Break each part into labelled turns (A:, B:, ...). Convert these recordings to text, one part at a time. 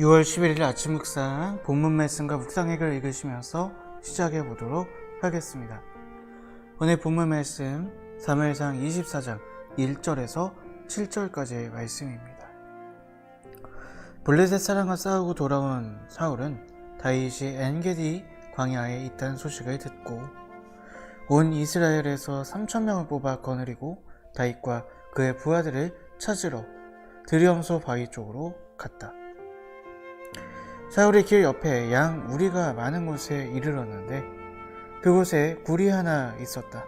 A: 6월 11일 아침 묵상 본문 말씀과 묵상액을 읽으시면서 시작해 보도록 하겠습니다. 오늘 본문 말씀 사무엘상 24장 1절에서 7절까지의 말씀입니다. 블레셋 사람과 싸우고 돌아온 사울은 다윗이 엔게디 광야에 있다는 소식을 듣고 온 이스라엘에서 3천 명을 뽑아 거느리고 다윗과 그의 부하들을 찾으러 드리엄소 바위 쪽으로 갔다. 사울의 길 옆에 양 우리가 많은 곳에 이르렀는데 그곳에 굴이 하나 있었다.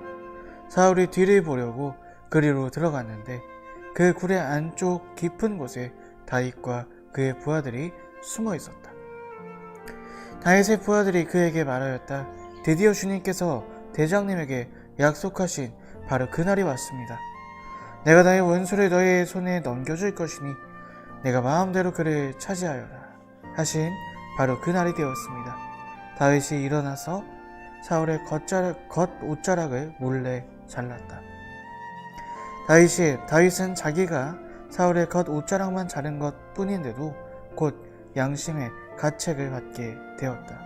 A: 사울이 뒤를 보려고 그리로 들어갔는데 그 굴의 안쪽 깊은 곳에 다윗과 그의 부하들이 숨어 있었다. 다윗의 부하들이 그에게 말하였다. 드디어 주님께서 대장님에게 약속하신 바로 그날이 왔습니다. 내가 나의 원수를 너의 손에 넘겨줄 것이니 내가 마음대로 그를 차지하여라. 하신 바로 그날이 되었습니다. 다윗이 일어나서 사울의 겉자락, 겉 옷자락을 몰래 잘랐다. 다윗이 다윗은 자기가 사울의 겉 옷자락만 자른 것 뿐인데도 곧 양심의 가책을 받게 되었다.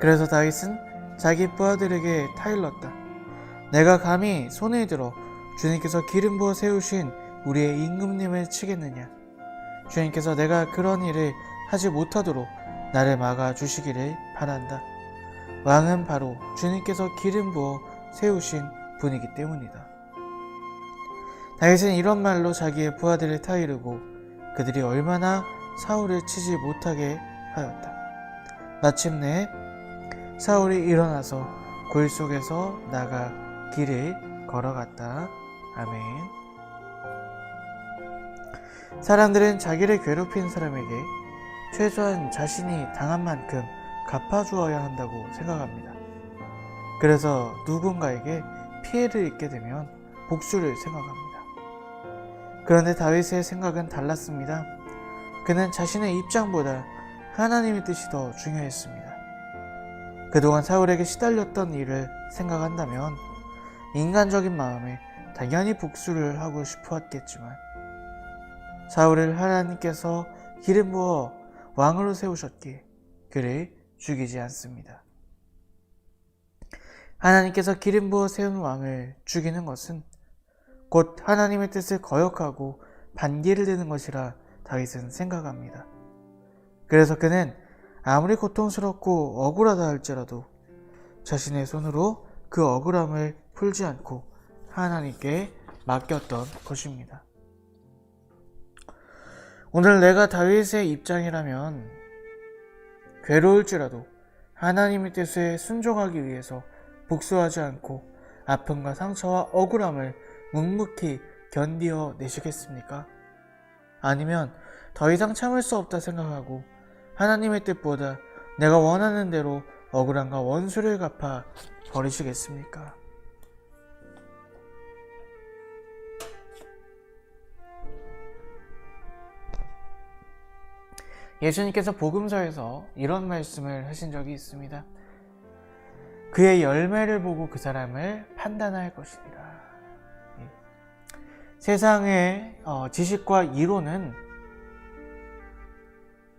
A: 그래서 다윗은 자기 부하들에게 타일렀다. 내가 감히 손에 들어 주님께서 기름 부어 세우신 우리의 임금님을 치겠느냐? 주님께서 내가 그런 일을 하지 못하도록 나를 막아 주시기를 바란다. 왕은 바로 주님께서 기름 부어 세우신 분이기 때문이다. 다윗은 이런 말로 자기의 부하들을 타이르고 그들이 얼마나 사울을 치지 못하게 하였다. 마침내 사울이 일어나서 굴 속에서 나가 길을 걸어갔다. 아멘. 사람들은 자기를 괴롭힌 사람에게 최소한 자신이 당한 만큼 갚아주어야 한다고 생각합니다. 그래서 누군가에게 피해를 입게 되면 복수를 생각합니다. 그런데 다윗의 생각은 달랐습니다. 그는 자신의 입장보다 하나님의 뜻이 더 중요했습니다. 그동안 사울에게 시달렸던 일을 생각한다면 인간적인 마음에 당연히 복수를 하고 싶었겠지만 사울을 하나님께서 기름 부어 왕으로 세우셨기에 그를 죽이지 않습니다. 하나님께서 기름 부어 세운 왕을 죽이는 것은 곧 하나님의 뜻을 거역하고 반기를 드는 것이라 다윗은 생각합니다. 그래서 그는 아무리 고통스럽고 억울하다 할지라도 자신의 손으로 그 억울함을 풀지 않고 하나님께 맡겼던 것입니다. 오늘 내가 다윗의 입장이라면 괴로울지라도 하나님의 뜻에 순종하기 위해서 복수하지 않고 아픔과 상처와 억울함을 묵묵히 견디어 내시겠습니까? 아니면 더 이상 참을 수 없다 생각하고 하나님의 뜻보다 내가 원하는 대로 억울함과 원수를 갚아 버리시겠습니까? 예수님께서 복음서에서 이런 말씀을 하신 적이 있습니다. 그의 열매를 보고 그 사람을 판단할 것이니라. 예. 세상의 어, 지식과 이론은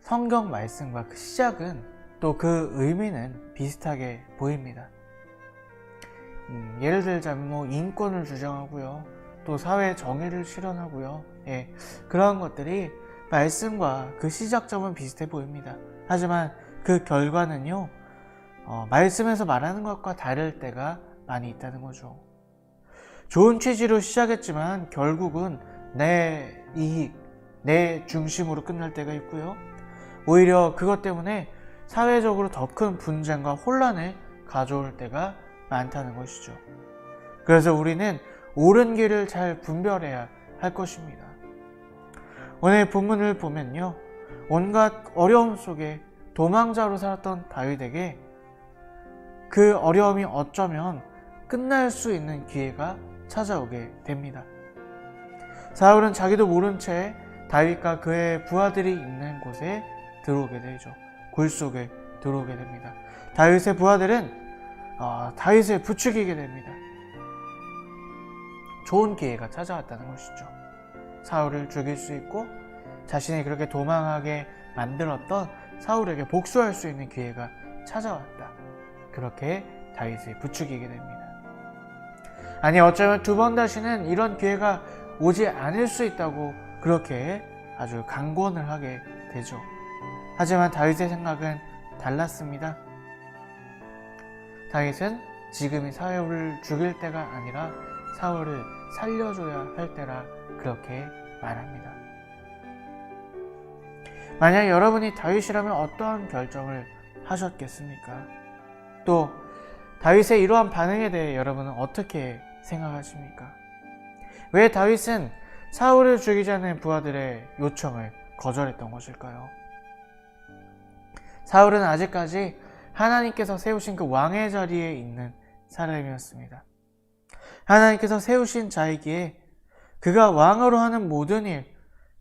A: 성경 말씀과 그 시작은 또 그 의미는 비슷하게 보입니다. 음, 예를 들자면 뭐 인권을 주장하고요, 또 사회 정의를 실현하고요, 예, 그러한 것들이 말씀과 그 시작점은 비슷해 보입니다. 하지만 그 결과는요, 어, 말씀에서 말하는 것과 다를 때가 많이 있다는 거죠. 좋은 취지로 시작했지만 결국은 내 이익, 내 중심으로 끝날 때가 있고요. 오히려 그것 때문에 사회적으로 더 큰 분쟁과 혼란을 가져올 때가 많다는 것이죠. 그래서 우리는 옳은 길을 잘 분별해야 할 것입니다. 오늘 본문을 보면요. 온갖 어려움 속에 도망자로 살았던 다윗에게 그 어려움이 어쩌면 끝날 수 있는 기회가 찾아오게 됩니다. 사울은 자기도 모른 채 다윗과 그의 부하들이 있는 곳에 들어오게 되죠. 굴 속에 들어오게 됩니다. 다윗의 부하들은 어, 다윗을 부추기게 됩니다. 좋은 기회가 찾아왔다는 것이죠. 사울을 죽일 수 있고 자신이 그렇게 도망하게 만들었던 사울에게 복수할 수 있는 기회가 찾아왔다. 그렇게 다윗을 부추기게 됩니다. 아니 어쩌면 두 번 다시는 이런 기회가 오지 않을 수 있다고 그렇게 아주 강권을 하게 되죠. 하지만 다윗의 생각은 달랐습니다. 다윗은 지금이 사울을 죽일 때가 아니라 사울을 살려줘야 할 때라 그렇게 말합니다. 만약 여러분이 다윗이라면 어떠한 결정을 하셨겠습니까? 또 다윗의 이러한 반응에 대해 여러분은 어떻게 생각하십니까? 왜 다윗은 사울을 죽이자는 부하들의 요청을 거절했던 것일까요? 사울은 아직까지 하나님께서 세우신 그 왕의 자리에 있는 사람이었습니다. 하나님께서 세우신 자이기에 그가 왕으로 하는 모든 일,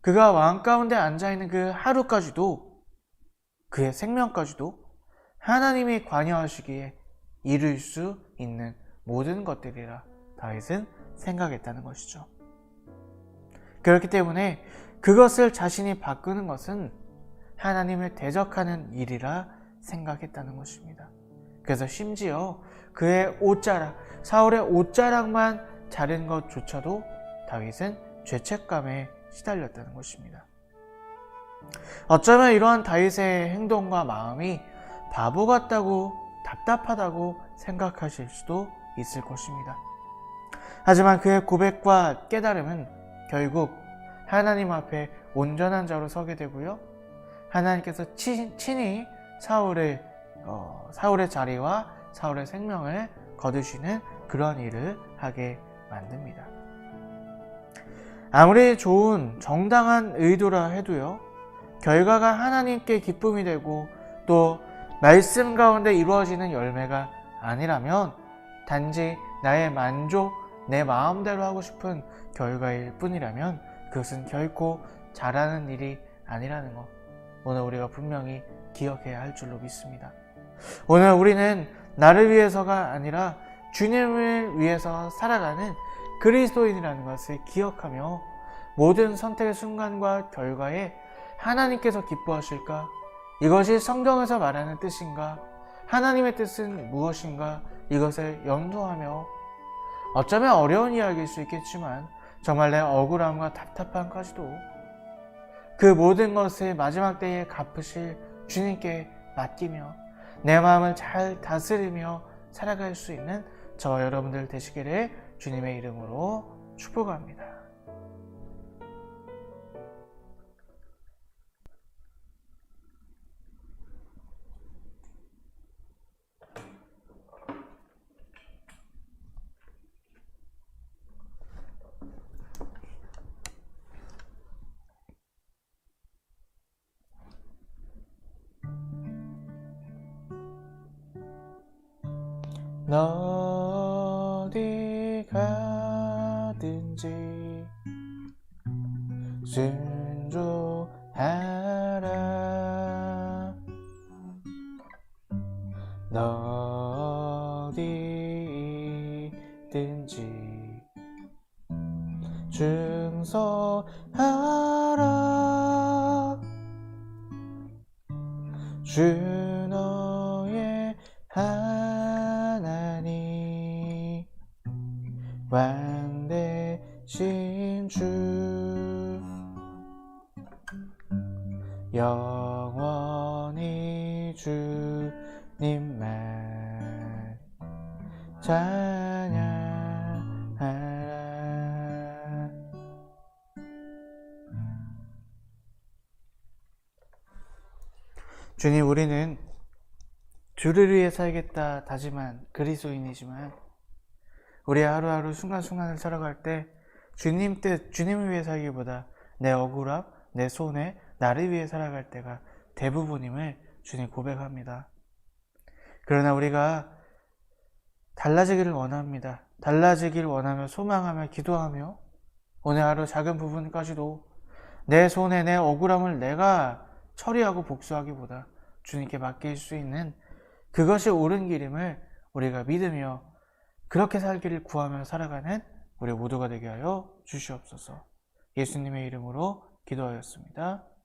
A: 그가 왕 가운데 앉아 있는 그 하루까지도 그의 생명까지도 하나님이 관여하시기에 이룰 수 있는 모든 것들이라 다윗은 생각했다는 것이죠. 그렇기 때문에 그것을 자신이 바꾸는 것은 하나님을 대적하는 일이라 생각했다는 것입니다. 그래서 심지어 그의 옷자락, 사울의 옷자락만 자른 것조차도 다윗은 죄책감에 시달렸다는 것입니다. 어쩌면 이러한 다윗의 행동과 마음이 바보 같다고 답답하다고 생각하실 수도 있을 것입니다. 하지만 그의 고백과 깨달음은 결국 하나님 앞에 온전한 자로 서게 되고요. 하나님께서 친, 친히 사울의 어, 사울의 자리와 사울의 생명을 거두시는 그런 일을 하게 만듭니다. 아무리 좋은 정당한 의도라 해도요. 결과가 하나님께 기쁨이 되고 또 말씀 가운데 이루어지는 열매가 아니라면 단지 나의 만족, 내 마음대로 하고 싶은 결과일 뿐이라면 그것은 결코 잘하는 일이 아니라는 것. 오늘 우리가 분명히 기억해야 할 줄로 믿습니다. 오늘 우리는 나를 위해서가 아니라 주님을 위해서 살아가는 그리스도인이라는 것을 기억하며 모든 선택의 순간과 결과에 하나님께서 기뻐하실까? 이것이 성경에서 말하는 뜻인가? 하나님의 뜻은 무엇인가? 이것을 염두하며 어쩌면 어려운 이야기일 수 있겠지만 정말 내 억울함과 답답함까지도 그 모든 것을 마지막 때에 갚으실 주님께 맡기며 내 마음을 잘 다스리며 살아갈 수 있는 저와 여러분들 되시기를 주님의 이름으로 축복합니다. 어디 가든지 순종하라. 너 어디 있든지 충성하라. 주 영원히 주님만 찬양하라 주님 우리는 주를 위해 살겠다 다짐한 그리스도인이지만 우리 하루하루 순간순간을 살아갈 때 주님 뜻, 주님을 위해 살기보다 내 억울함, 내 손해, 나를 위해 살아갈 때가 대부분임을 주님 고백합니다. 그러나 우리가 달라지기를 원합니다. 달라지길 원하며 소망하며 기도하며 오늘 하루 작은 부분까지도 내 손에 내 억울함을 내가 처리하고 복수하기보다 주님께 맡길 수 있는 그것이 옳은 길임을 우리가 믿으며 그렇게 살기를 구하며 살아가는 우리 모두가 되게 하여 주시옵소서. 예수님의 이름으로 기도하였습니다.